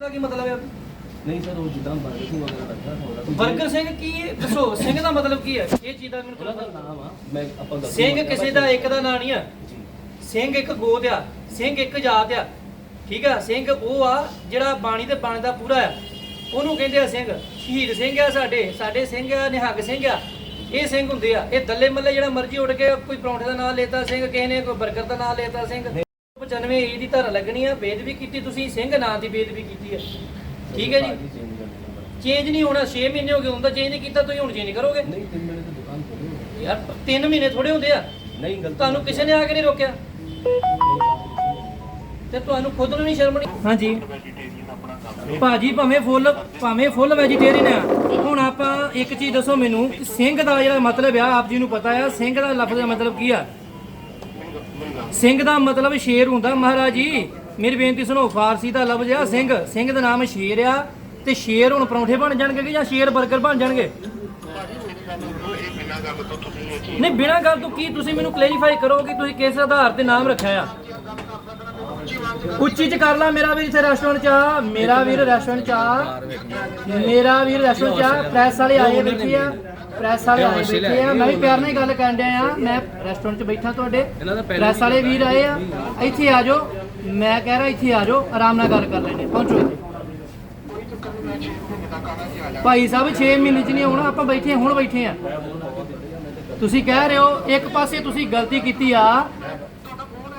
ਦਾ ਕੀ ਮਤਲਬ ਹੈ ਨਹੀਂ ਸਰ ਉਹ ਜਿੱਦਾਂ ਬਰਗਰ ਸਿੰਘ ਵਗੈਰਾ ਰੱਖਿਆ ਹੋਣਾ ਬਰਗਰ ਸਿੰਘ ਕੀ ਹੈ? ਦੱਸੋ ਸਿੰਘ ਦਾ ਮਤਲਬ ਕੀ ਹੈ ਇਹ ਚੀਜ਼ ਦਾ ਮੈਨੂੰ ਉਹਨਾਂ ਪਤਾ ਦਾ ਨਾਮ ਆ ਮੈਂ ਆਪਾਂ ਗਲਤੀ ਸਿੰਘ ਮੰਨਿਆ ਕਿਸੇ ਦਾ ਇੱਕ ਦਾ ਨਾਂ ਨਹੀਂ ਆ। ਜੀ। ਸਿੰਘ ਇੱਕ ਗੋਤ ਆ ਸਿੰਘ ਇੱਕ ਜਾਤ ਆ। ਠੀਕ ਆ ਸਿੰਘ ਉਹ ਆ ਜਿਹੜਾ ਬਾਣੀ ਤੇ ਬਾਣੀ ਦਾ ਪੂਰਾ ਆ। ਉਹਨੂੰ ਕਹਿੰਦੇ ਆ ਸਿੰਘ। ਸ਼ਹੀਦ ਸਿੰਘ ਆ ਸਾਡੇ ਸਾਡੇ ਸਿੰਘ ਆ ਨਿਹੰਗ ਸਿੰਘ ਆ। ਇਹ ਸਿੰਘ ਹੁੰਦੇ ਆ। ਇਹ ਦੱਲੇ ਮੱਲੇ ਜਿਹੜਾ ਮਰਜ਼ੀ ਉੱਡ ਕੇ ਕੋਈ ਪਰੌਂਠੇ ਦਾ ਨਾਮ ਲੇਤਾ ਸਿੰਘ ਕਿਸੇ ਨੇ ਕੋਈ 버ਗਰ ਦਾ ਨਾਮ ਲੇਤਾ ਸਿੰਘ। 95 ਈ ਦੀ ਧਾਰਾ ਲੱਗਣੀ ਆ ਬੇਦਬੀ ਕੀਤੀ ਤੁਸੀਂ ਸਿੰਘ ਨਾਂ ਦੀ ਬੇਦਬੀ ਕੀਤੀ ਹੈ ਠੀਕ ਹੈ ਜੀ। ਚੇਂਜ ਨਹੀਂ ਹੋਣਾ 6 ਮਹੀਨੇ ਹੋ ਗਏ ਹੁੰਦਾ ਚੇਂਜ ਨਹੀਂ ਕੀਤਾ ਤੁਸੀਂ ਹੁਣ ਚੇਂਜ ਕਰੋਗੇ? ਨਹੀਂ ਤਿੰਨ ਮਹੀਨੇ ਤੋਂ ਦੁਕਾਨ ਖੋਲੀ ਹੋਈ ਯਾਰ 3 ਮਹੀਨੇ ਥੋੜੇ ਹੁੰਦੇ ਆ। ਹੈ। ਨਹੀਂ ਗਲਤੀ ਤੁਹਾਨੂੰ ਕਿਸੇ ਨੇ ਆ ਕੇ ਨਹੀਂ ਰੋਕਿਆ? ਤੇ ਤੁਹਾਨੂੰ ਖੁਦ ਨੂੰ ਨਹੀਂ ਸ਼ਰਮ ਨਹੀਂ ਹਾਂਜੀ। ਭਾਜੀ ਭਾਵੇਂ ਫੁੱਲ ਭਾਵੇਂ ਫੁੱਲ ਵੈਜੀਟੇਰੀਅਨ ਆ। ਹੁਣ ਆਪਾਂ ਇੱਕ ਚੀਜ਼ ਦੱਸੋ ਮੈਨੂੰ ਕਿ ਸਿੰਘ ਦਾ ਜਿਹੜਾ ਮਤਲਬ ਆ ਆਪ ਜੀ ਨੂੰ ਪਤਾ ਆ ਸਿੰਘ ਦਾ ਲਫ਼ਜ਼ ਦਾ ਮਤਲਬ ਕੀ ਆ? ਸਿੰਘ ਦਾ ਮਤਲਬ ਸ਼ੇਰ ਹੁੰਦਾ, ਮਹਾਰਾਜ ਜੀ, ਮੇਰੀ ਬੇਨਤੀ ਸੁਣੋ, ਫਾਰਸੀ ਦਾ ਲਫ਼ਜ਼ ਆ ਸਿੰਘ। ਸਿੰਘ ਦਾ ਨਾਮ ਸ਼ੇਰ ਆ, ਤੇ ਸ਼ੇਰ ਹੁਣ ਪਰੌਂਠੇ ਬਣ ਜਾਣਗੇ ਜਾਂ ਸ਼ੇਰ 버ਗਰ ਬਣ ਜਾਣਗੇ? ਨਹੀਂ, ਬਿਨਾਂ ਗੱਲ ਤੋਂ ਕੀ ਤੁਸੀਂ ਮੈਨੂੰ ਕਲੈਰੀਫਾਈ ਕਰੋ ਕਿ ਤੁਸੀਂ ਕਿਸ ਆਧਾਰ ਤੇ ਨਾਮ ਰੱਖਿਆ ਆ? ਉੱਚੀ ਚ ਕਰ ਲਾ, ਮੇਰਾ ਵੀਰ ਇੱਥੇ ਰੈਸਟੋਰੈਂਟ ਚ ਆ, ਮੇਰਾ ਵੀਰ ਰੈਸਟੋਰੈਂਟ ਚ ਆ, ਮੇਰਾ ਵੀਰ ਰੈਸਟੋਰੈਂਟ ਚ ਆ ਪ੍ਰੈਸ ਵਾਲੇ ਆਏ ਬੈਠੇ ਆ। ਪ੍ਰੈਸ ਵਾਲੇ ਆਏ ਬੈਠੇ ਆ। ਮੈਂ ਵੀ ਪਿਆਰ ਨਾਲ ਹੀ ਗੱਲ ਕਰਨ ਡਿਆ ਆ। ਮੈਂ ਰੈਸਟੋਰੈਂਟ ਚ ਬੈਠਾ ਤੁਹਾਡੇ। ਪ੍ਰੈਸ ਵਾਲੇ ਵੀਰ ਆਏ ਆ। ਇੱਥੇ ਆ ਜਾਓ। ਮੈਂ ਕਹਿ ਰਿਹਾ ਇੱਥੇ ਆ ਜਾਓ। ਆਰਾਮ ਨਾਲ ਗੱਲ ਕਰ ਲੈਣੇ ਪਹੁੰਚੋ ਇੱਥੇ। ਭਾਈ ਸਾਹਿਬ 6 ਮਹੀਨੇ ਚ ਨਹੀਂ ਆਉਣਾ। ਆਪਾਂ ਬੈਠੇ ਹੁਣ ਬੈਠੇ ਆ ਤੁਸੀਂ ਕਹਿ ਰਹੇ ਹੋ ਇੱਕ ਪਾਸੇ ਤੁਸੀਂ ਗਲਤੀ ਕੀਤੀ ਆ।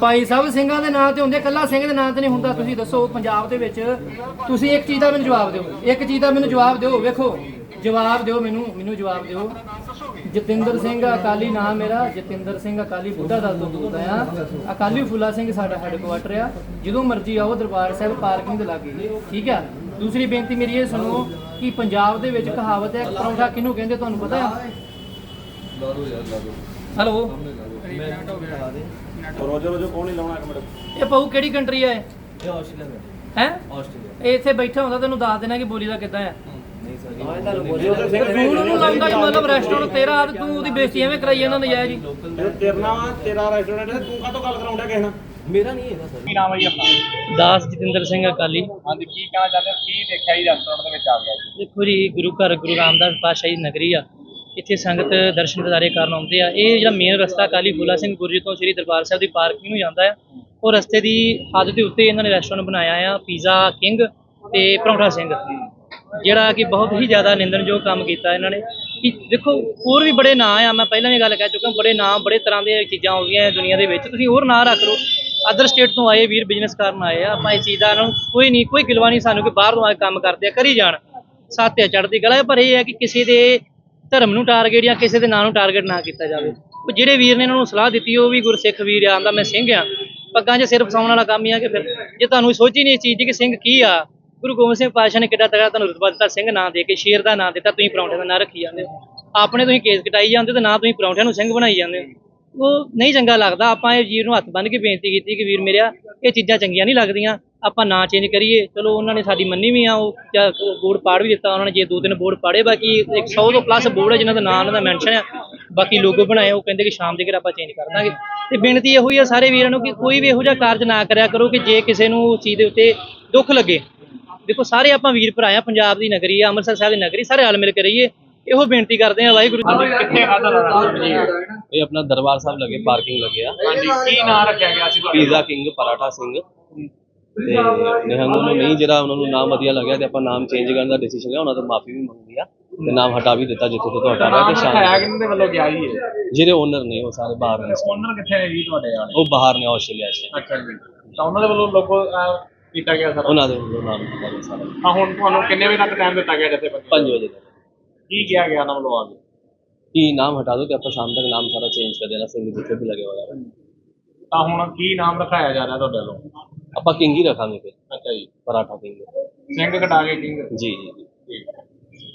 ਭਾਈ ਸਾਹਿਬ ਸਿੰਘਾਂ ਦੇ ਨਾਂ ਤੇ ਹੁੰਦੇ ਕੱਲਾ ਸਿੰਘ ਦੇ ਨਾਂ ਤੇ ਨਹੀਂ ਹੁੰਦਾ। ਤੁਸੀਂ ਦੱਸੋ ਪੰਜਾਬ ਦੇ ਵਿੱਚ ਤੁਸੀਂ ਇੱਕ ਚੀਜ਼ ਦਾ ਮੈਨੂੰ ਜਵਾਬ ਦਿਓ। ਇੱਕ ਚੀਜ਼ ਦਾ ਮੈਨੂੰ ਜਵਾਬ ਦਿਓ ਵੇਖੋ। ਜਵਾਬ ਦਿਓ ਮੈਨੂੰ ਮੈਨੂੰ ਜਵਾਬ ਦਿਓ। ਜਤਿੰਦਰ ਸਿੰਘ ਅਕਾਲੀ ਨਾਮ ਮੇਰਾ। ਜਤਿੰਦਰ ਸਿੰਘ ਅਕਾਲੀ ਬੁੱਢਾ ਦਲ ਤੋਂ ਬੋਲਦਾ ਆ। ਅਕਾਲੀ ਫੁੱਲਾ ਸਿੰਘ ਸਾਡਾ ਹੈਡਕੁਆਟਰ ਆ। ਜਦੋਂ ਮਰਜ਼ੀ ਆਓ ਦਰਬਾਰ ਸਾਹਿਬ ਪਾਰਕਿੰਗ ਦੇ ਲਾਗੇ। ਠੀਕ ਆ? ਦੂਸਰੀ ਬੇਨਤੀ ਮੇਰੀ ਇਹ ਸੁਣੋ ਕਿ ਪੰਜਾਬ ਦੇ ਵਿੱਚ ਕਹਾਵਤ ਹੈ ਪਰੌਂਠਾ ਕਿਹਨੂੰ ਕਹਿੰਦੇ ਤੁਹਾਨੂੰ ਪਤਾ ਆ? ਲਾ ਦੋ ਯਾਰ ਲਾ ਦੋ ਹੈਲੋ ਰੋਜੋ ਰੋਜੋ ਕੌਣ ਨਹੀਂ ਲਾਉਣਾ ਇੱਕ ਮਿੰਟ? ਇਹ ਪਾਉ ਕਿਹੜੀ ਕੰਟਰੀ ਆ ਇਹ? ਇਹ ਆਸਟ੍ਰੇਲੀਆ ਦਾ। ਹੈ? ਆਸਟ੍ਰੇਲੀਆ। ਇਹ ਇੱਥੇ ਬੈਠਾ ਹੁੰਦਾ ਤੈਨੂੰ ਦੱਸ ਦੇਣਾ ਕਿ ਬੋਲੀ ਦਾ ਕਿੱਦਾਂ ਹੈ ਨਹੀਂ ਸਰ ਤੂੰ ਉਹਨੂੰ ਲਾਉਂਦਾ ਕਿ ਮਤਲਬ ਰੈਸਟੋਰੈਂਟ ਤੇਰਾ ਤੇ ਤੂੰ ਉਹਦੀ ਬੇਇੱਜ਼ਤੀ ਐਵੇਂ ਕਰਾਈ ਜਾਂਦਾ ਨਜਾਇਜ਼ ਜੀ ਇਹ ਤੇਰਨਾ ਵਾ ਤੇਰਾ ਰੈਸਟੋਰੈਂਟ ਹੈ ਤੂੰ ਕਾਹਤੋਂ ਗੱਲ ਕਰਾਉਂਦਾ ਕਿਸੇ ਨਾਲ? ਮੇਰਾ ਨਹੀਂ ਹੈਗਾ ਸਰ। ਕੀ ਨਾਮ ਹੈ ਜੀ ਆਪਣਾ? ਦਾਸ ਜਤਿੰਦਰ ਸਿੰਘ ਅਕਾਲੀ। ਹਾਂਜੀ ਕੀ ਕਹਿਣਾ ਚਾਹੁੰਦੇ ਹੋ? ਕੀ ਦੇਖਿਆ ਜੀ ਰੈਸਟੋਰੈਂਟ ਦੇ ਵਿੱਚ ਆ ਗਿਆ ਜੀ? ਦੇਖੋ ਜੀ ਗੁਰੂ ਘਰ ਗੁਰੂ ਰਾਮਦਾਸ ਪਾਤਸ਼ਾਹੀ ਨਗਰੀ ਆ। ਇੱਥੇ ਸੰਗਤ ਦਰਸ਼ਨ ਦਿਦਾਰੇ ਕਰਨ ਆਉਂਦੇ ਆ। ਇਹ ਜਿਹੜਾ ਮੇਨ ਰਸਤਾ ਕਾਲੀ ਫੂਲਾ ਸਿੰਘ ਗੁਰਜੀ ਤੋਂ ਸ੍ਰੀ ਦਰਬਾਰ ਸਾਹਿਬ ਦੀ ਪਾਰਕਿੰਗ ਨੂੰ ਜਾਂਦਾ ਆ। ਉਹ ਰਸਤੇ ਦੀ ਹੱਦ ਦੇ ਉੱਤੇ ਇਹਨਾਂ ਨੇ ਰੈਸਟੋਰੈਂਟ ਬਣਾਇਆ ਆ ਪੀਜ਼ਾ ਕਿੰਗ ਤੇ ਪਰੌਂਠਾ ਸਿੰਘ। ਜਿਹੜਾ ਕਿ ਬਹੁਤ ਹੀ ਜ਼ਿਆਦਾ ਨਿੰਦਣਯੋਗ ਕੰਮ ਕੀਤਾ ਇਹਨਾਂ ਨੇ। ਕਿ ਦੇਖੋ, ਹੋਰ ਵੀ ਬੜੇ ਨਾਂ ਆ, ਮੈਂ ਪਹਿਲਾਂ ਵੀ ਗੱਲ ਕਹਿ ਚੁੱਕਾ, ਬੜੇ ਨਾਂ, ਬੜੇ ਤਰ੍ਹਾਂ ਦੀਆਂ ਚੀਜ਼ਾਂ ਆਉਂਦੀਆਂ ਦੁਨੀਆ ਦੇ ਵਿੱਚ। ਤੁਸੀਂ ਹੋਰ ਨਾਂ ਰੱਖ ਲਓ। ਅਦਰ ਸਟੇਟ ਤੋਂ ਆਏ, ਵੀਰ ਬਿਜ਼ਨਸ ਕਰਨ ਆਏ ਆ। ਆਪਾਂ ਇਸ ਚੀਜ਼ ਦਾ ਇਹਨਾਂ ਨੂੰ ਕੋਈ ਨਹੀਂ, ਕੋਈ ਗਿਲਵਾ ਨਹੀਂ ਸਾਨੂੰ ਕਿ ਬਾਹਰ ਤੋਂ ਆ ਕੇ ਕੰਮ ਕਰਦੇ ਆ, ਕਰੀ ਜਾਣ। ਸਾਥਿਆ ਚੜ੍ਹਦੀ ਗਲਾ ਪਰ ਇਹ ਹੈ ਕਿ ਕਿਸੇ ਦੇ ਧਰਮ ਨੂੰ ਟਾਰਗੇਟ ਜਾਂ ਕਿਸੇ ਦੇ ਨਾਂ ਨੂੰ ਟਾਰਗੇਟ ਨਾ ਕੀਤਾ ਜਾਵੇ। ਉਹ ਜਿਹੜੇ ਵੀਰ ਨੇ ਇਹਨਾਂ ਨੂੰ ਸਲਾਹ ਦਿੱਤੀ, ਉਹ ਵੀ ਗੁਰਸਿੱਖ ਵੀਰ ਆ, ਆਂਦਾ ਮੈਂ ਸਿੰਘ ਆ। ਪੱਗਾਂ 'ਚ ਸਿਰ ਫਸਾਉਣ ਵਾਲਾ ਕੰਮ ਹੀ ਆ ਕਿ ਫਿਰ ਜੇ ਤੁਹਾਨੂੰ ਸੋਚੀ ਨਹੀਂ ਇਸ ਚੀਜ਼ ਦੀ ਕਿ ਸਿੰਘ ਕੀ ਆ? ਗੁਰੂ ਗੋਬਿੰਦ ਸਿੰਘ ਪਾਤਸ਼ਾਹ ਨੇ ਕਿੱਡਾ ਤਗੜਾ ਤੁਹਾਨੂੰ ਰੁਤਬਾ ਦਿੱਤਾ, ਸਿੰਘ ਨਾਂ ਦੇ ਕੇ, ਸ਼ੇਰ ਦਾ ਨਾਂ ਦਿੱਤਾ, ਤੁਸੀਂ ਪਰੌਂਠੇ ਦਾ ਨਾਂ ਰੱਖੀ ਜਾਂਦੇ ਹੋ। ਆਪਣੇ ਤੁਸੀਂ ਕੇਸ ਕਟਾਈ ਜਾਂਦੇ ਹੋ ਤੇ ਨਾ ਤੁਸੀਂ ਪਰੌਂਠਿਆਂ ਨੂੰ ਸਿੰਘ ਬਣਾਈ ਜਾਂਦੇ ਹੋ। ਉਹ ਨਹੀਂ ਚੰਗਾ ਲੱਗਦਾ, ਆਪਾਂ ਇਹ ਵੀਰ ਨੂੰ ਹੱਥ ਬੰਨ੍ਹ ਕੇ ਬੇਨਤੀ ਕੀਤੀ ਕਿ ਵੀਰ ਮੇਰਿਆ, ਇਹ ਚੀਜ਼ਾਂ ਚੰਗੀਆਂ ਨਹੀਂ ਲੱਗਦੀਆਂ। ਆਪਾਂ ਨਾਂ ਚੇਂਜ ਕਰੀਏ ਚਲੋ ਉਹਨਾਂ ਨੇ ਸਾਡੀ ਮੰਨੀ ਵੀ ਆ ਉਹ ਜਾਂ ਬੋਰਡ ਪਾੜ ਵੀ ਦਿੱਤਾ ਉਹਨਾਂ ਨੇ ਜੇ ਦੋ ਤਿੰਨ ਬੋਰਡ ਪਾੜੇ ਬਾਕੀ 100 ਤੋਂ ਪਲੱਸ ਬੋਰਡ ਹੈ ਜਿਨ੍ਹਾਂ ਦਾ ਨਾਂ ਉਹਨਾਂ ਦਾ ਮੈਂਸ਼ਨ ਆ ਬਾਕੀ ਲੋਗੋ ਬਣਾਏ ਉਹ ਕਹਿੰਦੇ ਕਿ ਸ਼ਾਮ ਦੇ ਘਰ ਆਪਾਂ ਚੇਂਜ ਕਰ ਦਾਂਗੇ। ਤੇ ਬੇਨਤੀ ਇਹੋ ਹੀ ਆ ਸਾਰੇ ਵੀਰਾਂ ਨੂੰ ਕਿ ਕੋਈ ਵੀ ਇਹੋ ਜਿਹਾ ਕਾਰਜ ਨਾ ਕਰਿਆ ਕਰੋ ਕਿ ਜੇ ਕਿਸੇ ਨੂੰ ਉਸ ਚੀਜ਼ ਦੇ ਉੱਤੇ ਦੁੱਖ ਲੱਗੇ। ਦੇਖੋ ਸਾਰੇ ਆਪਾਂ ਵੀਰ ਭਰਾ ਆ ਪੰਜਾਬ ਦੀ ਨਗਰੀ ਆ ਅੰਮ੍ਰਿਤਸਰ ਸਾਹਿਬ ਦੀ ਨਗਰੀ ਸਾਰੇ ਰਲ ਮਿਲ ਕੇ ਰਹੀਏ। ਇਹੋ ਬੇਨਤੀ ਕਰਦੇ ਆ ਵਾਹਿਗੁਰੂ ਜੀ ਕਿੱਥੇ ਖਾਦਾ ਜੀ ਇਹ ਆਪਣਾ ਦਰਬਾਰ ਸਾਹਿਬ ਲੱਗੇ ਪਾਰਕਿੰਗ ਲੱਗੇ ਆ। ਹਾਂਜੀ ਕੀ ਨਾਮ ਰੱਖਿਆ ਗਿਆ ਸੀ ਤੁਹਾਡਾ? Pizza king Paratha Singh. ਤੇ ਨਿਹੰਗ ਨੂੰ ਨਹੀਂ ਜਿਹੜਾ ਉਹਨਾਂ ਨੂੰ ਨਾਮ ਵਧੀਆ ਲੱਗਿਆ ਤੇ ਆਪਾਂ ਨਾਮ ਚੇਂਜ ਕਰਨ ਦਾ ਡਿਸੀਜਨ ਲਿਆ ਉਹਨਾਂ ਤੋਂ ਮਾਫੀ ਵੀ ਮੰਗੀ ਆ ਤੇ ਨਾਮ ਹਟਾ ਵੀ ਦਿੱਤਾ ਜਿੱਥੇ ਤੋਂ ਤੁਹਾਡਾ ਨਾਮ ਤੇ ਸ਼ਾਮ ਕਿਹਨਾਂ ਦੇ ਵੱਲੋਂ ਗਿਆ ਜੀ ਇਹ? ਜਿਹੜੇ ਓਨਰ ਨੇ ਉਹ ਸਾਰੇ ਬਾਹਰ ਨੇ। ਓਨਰ ਕਿੱਥੇ ਨੇ ਜੀ ਤੁਹਾਡੇ ਵਾਲੇ? ਉਹ ਬਾਹਰ ਨੇ ਆਸਟ੍ਰੇਲੀਆ 'ਚ। ਅੱਛਾ ਜੀ। ਤਾਂ ਉਹਨਾਂ ਦੇ ਵੱਲੋਂ ਲੋਗੋ ਅਹ, ਕੀਤਾ ਗਿਆ ਸਰ? ਉਹਨਾਂ ਦੇ ਵੱਲੋਂ ਨਾਮ ਦਿੱਤਾ ਗਿਆ ਸਾਰਾ। ਤਾਂ ਹੁਣ ਤੁਹਾਨੂੰ ਕਿੰਨੇ ਵਜੇ ਤੱਕ ਟਾਈਮ ਦਿੱਤਾ ਗਿਆ ਜਿੱਥੇ 5 ਵਜੇ ਤੱਕ। ਕੀ ਕਿਹਾ ਗਿਆ ਉਹਨਾਂ ਵੱਲੋਂ ਆ ਕੇ? ਕੀ ਨਾਮ ਹਟਾ ਦੋ ਤੇ ਆਪਾਂ ਸ਼ਾਮ ਤੱਕ ਨਾਮ ਸਾਰਾ ਚੇਂਜ ਕਰ ਦੇਣਾ ਸਿੰਘ ਜਿੱਥੇ ਵੀ ਲੱਗੇ ਹੋਇਆ ਹੈ। ਤਾਂ ਹੁਣ ਕੀ ਨਾਮ ਰਖਾਇਆ ਜਾ ਰਿਹਾ ਤੁਹਾਡੇ ਵੱਲੋਂ? ਆਪਾਂ ਕਿੰਗ ਹੀ ਰੱਖਾਂਗੇ ਫਿਰ। ਅੱਛਾ ਜੀ ਪਰਾਠਾ ਕਿੰਗ। ਸਿੰਘ ਕਟਾ ਕੇ ਕਿੰਗ। ਜੀ ਜੀ ਜੀ।